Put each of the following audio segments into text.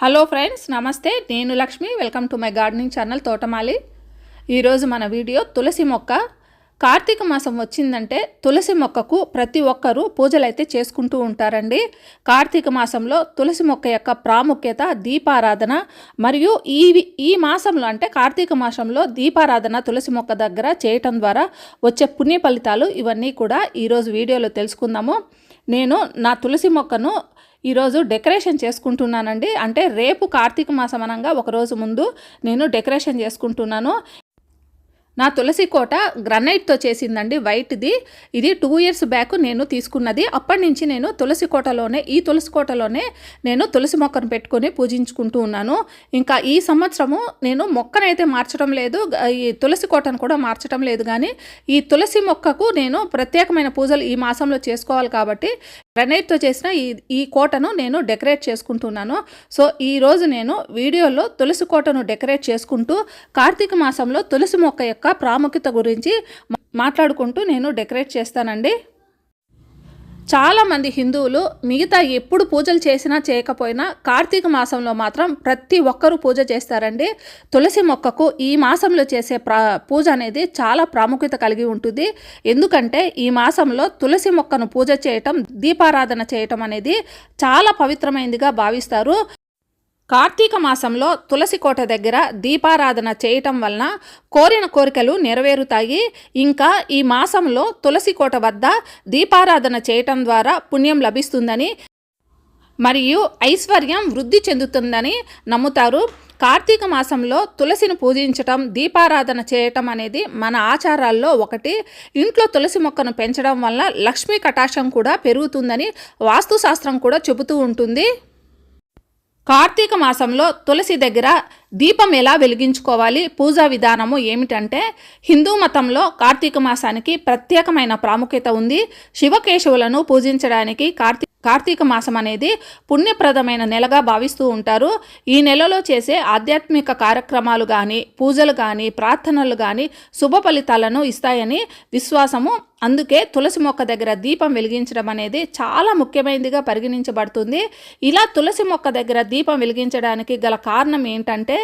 Hello friends నమస్తే. నేను Lakshmi. Welcome to my gardening channel తోటమాలి. ఈరోజు మన వీడియో తులసి మొక్క. కార్తీక మాసం వచ్చిందంటే తులసి మొక్కకు ప్రతి ఒక్కరూ పూజలు అయితే చేసుకుంటూ ఉంటారండి. కార్తీక మాసంలో తులసి మొక్క యొక్క ప్రాముఖ్యత దీపారాధన మరియు ఈ ఈ మాసంలో అంటే కార్తీక మాసంలో దీపారాధన తులసి మొక్క దగ్గర చేయటం ద్వారా వచ్చే పుణ్య ఫలితాలు ఇవన్నీ కూడా ఈరోజు వీడియోలో తెలుసుకుందాము. నేను నా తులసి మొక్కను ఈరోజు డెకరేషన్ చేసుకుంటున్నానండి. అంటే రేపు కార్తీక మాసం అనంగా ఒకరోజు ముందు నేను డెకరేషన్ చేసుకుంటున్నాను. నా తులసి కోట గ్రనైట్తో చేసిందండి వైట్ది. ఇది టూ ఇయర్స్ బ్యాక్ నేను తీసుకున్నది. అప్పటి నుంచి నేను తులసి కోటలోనే ఈ తులసి కోటలోనే నేను తులసి మొక్కను పెట్టుకొని పూజించుకుంటూ ఉన్నాను. ఇంకా ఈ సంవత్సరము నేను మొక్కనైతే మార్చడం లేదు ఈ తులసి కోటను కూడా మార్చడం లేదు. కానీ ఈ తులసి మొక్కకు నేను ప్రత్యేకమైన పూజలు ఈ మాసంలో చేసుకోవాలి కాబట్టి గ్రనైట్తో చేసిన ఈ ఈ కోటను నేను డెకరేట్ చేసుకుంటున్నాను. సో ఈ రోజు నేను వీడియోలో తులసి కోటను డెకరేట్ చేసుకుంటూ కార్తీక మాసంలో తులసి మొక్క యొక్క ప్రాముఖ్యత గురించి మాట్లాడుకుంటూ నేను డెకరేట్ చేస్తానండి. చాలామంది హిందువులు మిగతా ఎప్పుడు పూజలు చేసినా చేయకపోయినా కార్తీక మాసంలో మాత్రం ప్రతి ఒక్కరూ పూజ చేస్తారండి. తులసి మొక్కకు ఈ మాసంలో చేసే పూజ అనేది చాలా ప్రాముఖ్యత కలిగి ఉంటుంది. ఎందుకంటే ఈ మాసంలో తులసి మొక్కను పూజ చేయటం దీపారాధన చేయటం అనేది చాలా పవిత్రమైనదిగా భావిస్తారు. కార్తీక మాసంలో తులసి కోట దగ్గర దీపారాధన చేయటం వలన కోరిన కోరికలు నెరవేరుతాయి. ఇంకా ఈ మాసంలో తులసి కోట వద్ద దీపారాధన చేయటం ద్వారా పుణ్యం లభిస్తుందని మరియు ఐశ్వర్యం వృద్ధి చెందుతుందని నమ్ముతారు. కార్తీక మాసంలో తులసిని పూజించటం దీపారాధన చేయటం అనేది మన ఆచారాల్లో ఒకటి. ఇంట్లో తులసి మొక్కను పెంచడం వల్ల లక్ష్మీ కటాక్షం కూడా పెరుగుతుందని వాస్తుశాస్త్రం కూడా చెబుతూ ఉంటుంది. కార్తీక మాసంలో తులసి దగ్గర దీపం ఎలా వెలిగించుకోవాలి? పూజా విధానము ఏమిటంటే హిందూ మతంలో కార్తీక మాసానికి ప్రత్యేకమైన ప్రాముఖ్యత ఉంది. శివకేశవులను పూజించడానికి కార్తీ కార్తీక మాసం అనేది పుణ్యప్రదమైన నెలగా భావిస్తూ ఉంటారు. ఈ నెలలో చేసే ఆధ్యాత్మిక కార్యక్రమాలు కానీ పూజలు కానీ ప్రార్థనలు కానీ శుభ ఫలితాలను ఇస్తాయని విశ్వాసము. అందుకే తులసి మొక్క దగ్గర దీపం వెలిగించడం అనేది చాలా ముఖ్యమైనదిగా పరిగణించబడుతుంది. ఇలా తులసి మొక్క దగ్గర దీపం వెలిగించడానికి గల కారణం ఏంటంటే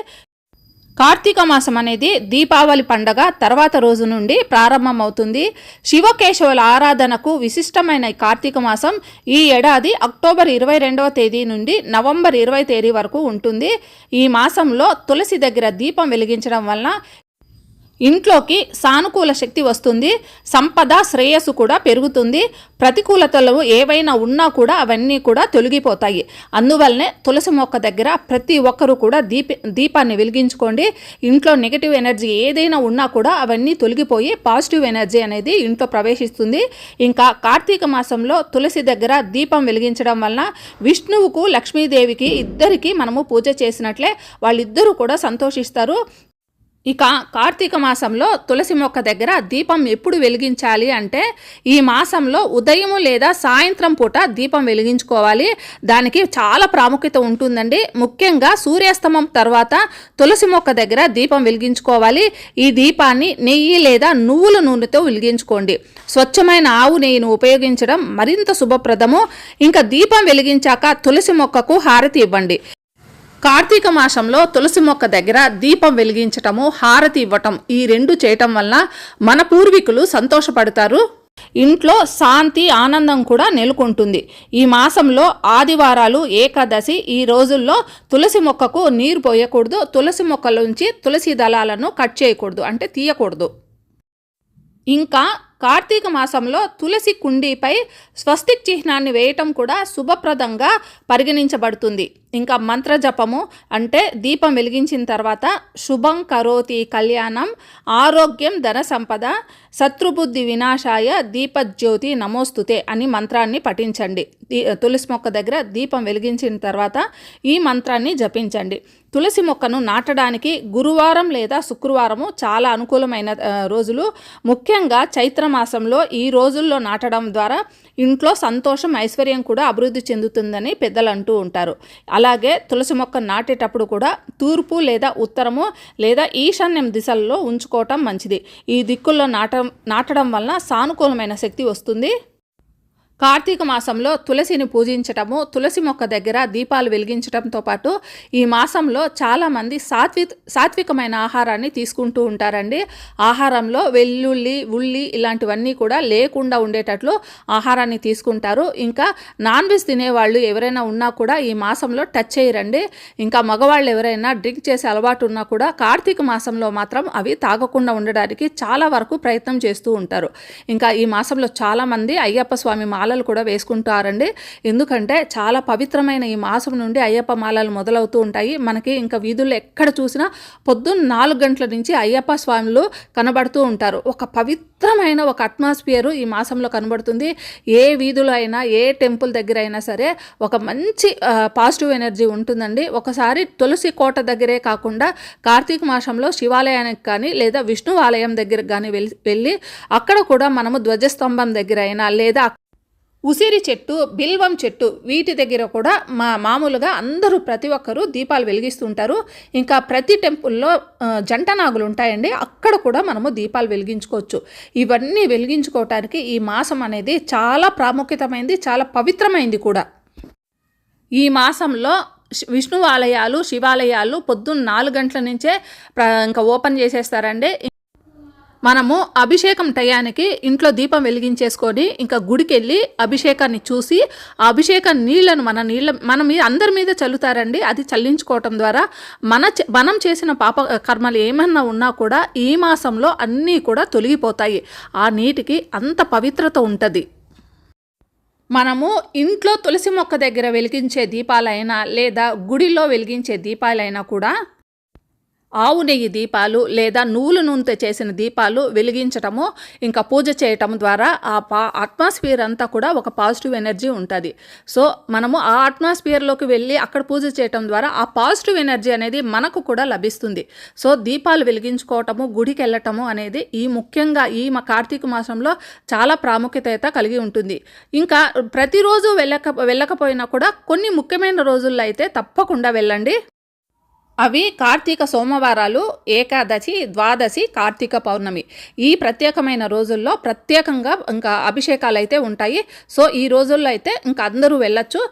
కార్తీక మాసం అనేది దీపావళి పండగ తర్వాత రోజు నుండి ప్రారంభమవుతుంది. శివకేశవుల ఆరాధనకు విశిష్టమైన కార్తీక మాసం ఈ ఏడాది అక్టోబర్ ఇరవై రెండవ తేదీ నుండి నవంబర్ ఇరవై తేదీ వరకు ఉంటుంది. ఈ మాసంలో తులసి దగ్గర దీపం వెలిగించడం వలన ఇంట్లోకి సానుకూల శక్తి వస్తుంది సంపద శ్రేయస్సు కూడా పెరుగుతుంది ప్రతికూలతలు ఏవైనా ఉన్నా కూడా అవన్నీ కూడా తొలగిపోతాయి. అందువల్లనే తులసి మొక్క దగ్గర ప్రతి ఒక్కరూ కూడా దీప దీపాన్ని వెలిగించుకోండి. ఇంట్లో నెగిటివ్ ఎనర్జీ ఏదైనా ఉన్నా కూడా అవన్నీ తొలగిపోయి పాజిటివ్ ఎనర్జీ అనేది ఇంట్లో ప్రవేశిస్తుంది. ఇంకా కార్తీక మాసంలో తులసి దగ్గర దీపం వెలిగించడం వలన విష్ణువుకు లక్ష్మీదేవికి ఇద్దరికి మనము పూజ చేసినట్లే వాళ్ళిద్దరూ కూడా సంతోషిస్తారు. ఇక కార్తీక మాసంలో తులసి మొక్క దగ్గర దీపం ఎప్పుడు వెలిగించాలి అంటే ఈ మాసంలో ఉదయం లేదా సాయంత్రం పూట దీపం వెలిగించుకోవాలి. దానికి చాలా ప్రాముఖ్యత ఉంటుందండి. ముఖ్యంగా సూర్యాస్తమం తర్వాత తులసి మొక్క దగ్గర దీపం వెలిగించుకోవాలి. ఈ దీపాన్ని నెయ్యి లేదా నువ్వుల నూనెతో వెలిగించుకోండి. స్వచ్ఛమైన ఆవు నెయ్యిని ఉపయోగించడం మరింత శుభప్రదము. ఇంకా దీపం వెలిగించాక తులసి మొక్కకు హారతి ఇవ్వండి. కార్తీక మాసంలో తులసి మొక్క దగ్గర దీపం వెలిగించటము హారతి ఇవ్వటం ఈ రెండు చేయటం వలన మన పూర్వీకులు సంతోషపడతారు. ఇంట్లో శాంతి ఆనందం కూడా నెలకొంటుంది. ఈ మాసంలో ఆదివారాలు ఏకాదశి ఈ రోజుల్లో తులసి మొక్కకు నీరు పోయకూడదు. తులసి మొక్కలోంచి తులసి దళాలను కట్ చేయకూడదు అంటే తీయకూడదు. ఇంకా కార్తీక మాసంలో తులసి కుండీపై స్వస్తిక్ చిహ్నాన్ని వేయటం కూడా శుభప్రదంగా పరిగణించబడుతుంది. ఇంకా మంత్రజపము అంటే దీపం వెలిగించిన తర్వాత శుభం కరోతి కళ్యాణం ఆరోగ్యం ధన సంపద శత్రుబుద్ధి వినాశాయ దీపజ్యోతి నమోస్తుతే అని మంత్రాన్ని పఠించండి. తులసి మొక్క దగ్గర దీపం వెలిగించిన తర్వాత ఈ మంత్రాన్ని జపించండి. తులసి మొక్కను నాటడానికి గురువారం లేదా శుక్రవారము చాలా అనుకూలమైన రోజులు. ముఖ్యంగా చైత్ర మాసంలో ఈ రోజుల్లో నాటడం ద్వారా ఇంట్లో సంతోషం ఐశ్వర్యం కూడా అభివృద్ధి చెందుతుందని పెద్దలు అంటూ ఉంటారు. అలాగే తులసి మొక్క నాటేటప్పుడు కూడా తూర్పు లేదా ఉత్తరము లేదా ఈశాన్యం దిశల్లో ఉంచుకోవటం మంచిది. ఈ దిక్కుల్లో నాట నాటడం వలన సానుకూలమైన శక్తి వస్తుంది. కార్తీక మాసంలో తులసిని పూజించటము తులసి మొక్క దగ్గర దీపాలు వెలిగించటంతో పాటు ఈ మాసంలో చాలామంది సాత్వి సాత్వికమైన ఆహారాన్ని తీసుకుంటూ ఉంటారండి. ఆహారంలో వెల్లుల్లి ఉల్లి ఇలాంటివన్నీ కూడా లేకుండా ఉండేటట్లు ఆహారాన్ని తీసుకుంటారు. ఇంకా నాన్ వెజ్ తినేవాళ్ళు ఎవరైనా ఉన్నా కూడా ఈ మాసంలో టచ్ చేయరండి ఇంకా మగవాళ్ళు ఎవరైనా డ్రింక్ చేసే అలవాటు ఉన్నా కూడా కార్తీక మాసంలో మాత్రం అవి తాగకుండా ఉండడానికి చాలా వరకు ప్రయత్నం చేస్తూ ఉంటారు. ఇంకా ఈ మాసంలో చాలామంది అయ్యప్ప స్వామి మాల మాలలు కూడా వేసుకుంటారండి. ఎందుకంటే చాలా పవిత్రమైన ఈ మాసం నుండి అయ్యప్ప మాలలు మొదలవుతూ ఉంటాయి. మనకి ఇంకా వీధుల్లో ఎక్కడ చూసినా పొద్దున్న నాలుగు గంటల నుంచి అయ్యప్ప స్వాములు కనబడుతూ ఉంటారు. ఒక పవిత్రమైన ఒక అట్మాస్ఫియర్ ఈ మాసంలో కనబడుతుంది. ఏ వీధులో అయినా ఏ టెంపుల్ దగ్గర అయినా సరే ఒక మంచి పాజిటివ్ ఎనర్జీ ఉంటుందండి. ఒకసారి తులసి కోట దగ్గరే కాకుండా కార్తీక మాసంలో శివాలయానికి కానీ లేదా విష్ణు ఆలయం దగ్గర కానీ వెళ్ళి అక్కడ కూడా మనము ధ్వజస్తంభం దగ్గర అయినా లేదా ఉసిరి చెట్టు బిల్వం చెట్టు వీటి దగ్గర కూడా మా మామూలుగా అందరూ ప్రతి ఒక్కరూ దీపాలు వెలిగిస్తుంటారు. ఇంకా ప్రతి టెంపుల్లో జంట నాగులు ఉంటాయండి. అక్కడ కూడా మనము దీపాలు వెలిగించుకోవచ్చు. ఇవన్నీ వెలిగించుకోవటానికి ఈ మాసం అనేది చాలా ప్రాముఖ్యతమైంది చాలా పవిత్రమైంది కూడా. ఈ మాసంలో విష్ణు ఆలయాలు శివాలయాలు పొద్దున్న నాలుగు గంటల నుంచే ఇంకా ఓపెన్ చేసేస్తారండి. మనము అభిషేకం టయానికి ఇంట్లో దీపం వెలిగించేసుకొని ఇంకా గుడికి వెళ్ళి అభిషేకాన్ని చూసి ఆ అభిషేక నీళ్ళను మన నీళ్ళ మన మీద అందరి మీద చల్లుతారండి. అది చల్లించుకోవటం ద్వారా మన మనం చేసిన పాప కర్మలు ఏమన్నా ఉన్నా కూడా ఈ మాసంలో అన్నీ కూడా తొలగిపోతాయి. ఆ నీటికి అంత పవిత్రత ఉంటుంది. మనము ఇంట్లో తులసి మొక్క దగ్గర వెలిగించే దీపాలైనా లేదా గుడిలో వెలిగించే దీపాలైనా కూడా ఆవు నెయ్యి దీపాలు లేదా నువ్వుల నూనెతో చేసిన దీపాలు వెలిగించటము ఇంకా పూజ చేయటం ద్వారా ఆ పా అట్మాస్ఫియర్ అంతా కూడా ఒక పాజిటివ్ ఎనర్జీ ఉంటుంది. సో మనము ఆ అట్మాస్ఫియర్లోకి వెళ్ళి అక్కడ పూజ చేయటం ద్వారా ఆ పాజిటివ్ ఎనర్జీ అనేది మనకు కూడా లభిస్తుంది. సో దీపాలు వెలిగించుకోవటము గుడికి వెళ్ళటము అనేది ఈ ముఖ్యంగా ఈ మా కార్తీక మాసంలో చాలా ప్రాముఖ్యత కలిగి ఉంటుంది. ఇంకా ప్రతిరోజు వెళ్ళక వెళ్ళకపోయినా కూడా కొన్ని ముఖ్యమైన రోజుల్లో అయితే తప్పకుండా వెళ్ళండి. అవి కార్తీక సోమవారాలు ఏకాదశి ద్వాదశి కార్తీక పౌర్ణమి. ఈ ప్రత్యేకమైన రోజుల్లో ప్రత్యేకంగా ఇంకా అభిషేకాలు అయితే ఉంటాయి. సో ఈ రోజుల్లో అయితే ఇంకా అందరూ వెళ్ళొచ్చు.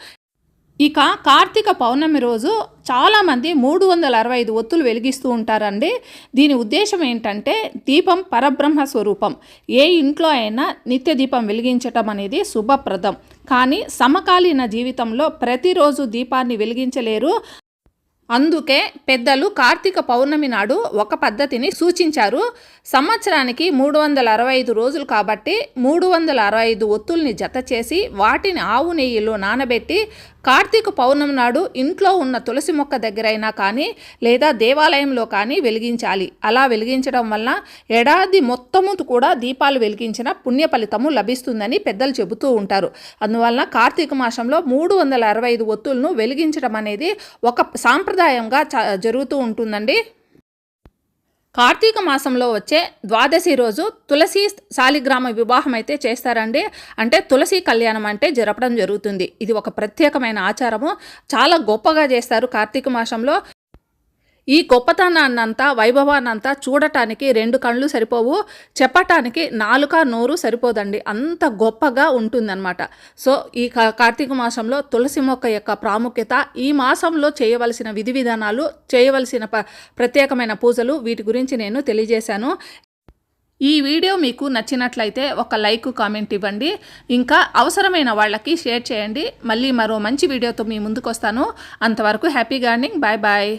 ఇక కార్తీక పౌర్ణమి రోజు చాలామంది మూడు వందల అరవై ఐదు ఒత్తులు వెలిగిస్తూ ఉంటారండి. దీని ఉద్దేశం ఏంటంటే దీపం పరబ్రహ్మ స్వరూపం. ఏ ఇంట్లో అయినా నిత్య దీపం వెలిగించటం అనేది శుభప్రదం. కానీ సమకాలీన జీవితంలో ప్రతిరోజు దీపాన్ని వెలిగించలేరు. అందుకే పెద్దలు కార్తీక పౌర్ణమి నాడు ఒక పద్ధతిని సూచించారు. సంవత్సరానికి మూడు వందల అరవై ఐదు రోజులు కాబట్టి మూడు వందల అరవై ఐదు ఒత్తుల్ని జత చేసి వాటిని ఆవు నెయ్యిలో నానబెట్టి కార్తీక పౌర్ణమి నాడు ఇంట్లో ఉన్న తులసి మొక్క దగ్గరైనా కానీ లేదా దేవాలయంలో కానీ వెలిగించాలి. అలా వెలిగించడం వల్ల ఏడాది మొత్తము కూడా దీపాలు వెలిగించిన పుణ్య ఫలితము లభిస్తుందని పెద్దలు చెబుతూ ఉంటారు. అందువలన కార్తీక మాసంలో మూడు వందల అరవై ఐదు ఒత్తులను వెలిగించడం అనేది ఒక సాంప్రదాయ సాంప్రదాయంగా జరుగుతూ ఉంటుందండి. కార్తీక మాసంలో వచ్చే ద్వాదశి రోజు తులసి శాలిగ్రామ వివాహం అయితే చేస్తారండి. అంటే తులసి కళ్యాణం అంటే జరపడం జరుగుతుంది. ఇది ఒక ప్రత్యేకమైన ఆచారము. చాలా గొప్పగా చేస్తారు కార్తీక మాసంలో. ఈ గొప్పతనాన్నంతా వైభవాన్నంతా చూడటానికి రెండు కళ్ళు సరిపోవు చెప్పటానికి నాలుక నోరు సరిపోదండి. అంత గొప్పగా ఉంటుందన్నమాట. సో ఈ కార్తీక మాసంలో తులసి మొక్క యొక్క ప్రాముఖ్యత ఈ మాసంలో చేయవలసిన విధి విధానాలు చేయవలసిన ప్రత్యేకమైన పూజలు వీటి గురించి నేను తెలియజేశాను. ఈ వీడియో మీకు నచ్చినట్లయితే ఒక లైక్ కామెంట్ ఇవ్వండి. ఇంకా అవసరమైన వాళ్ళకి షేర్ చేయండి. మళ్ళీ మరో మంచి వీడియోతో మీ ముందుకు వస్తాను అంతవరకు హ్యాపీ గార్డెనింగ్. Bye bye.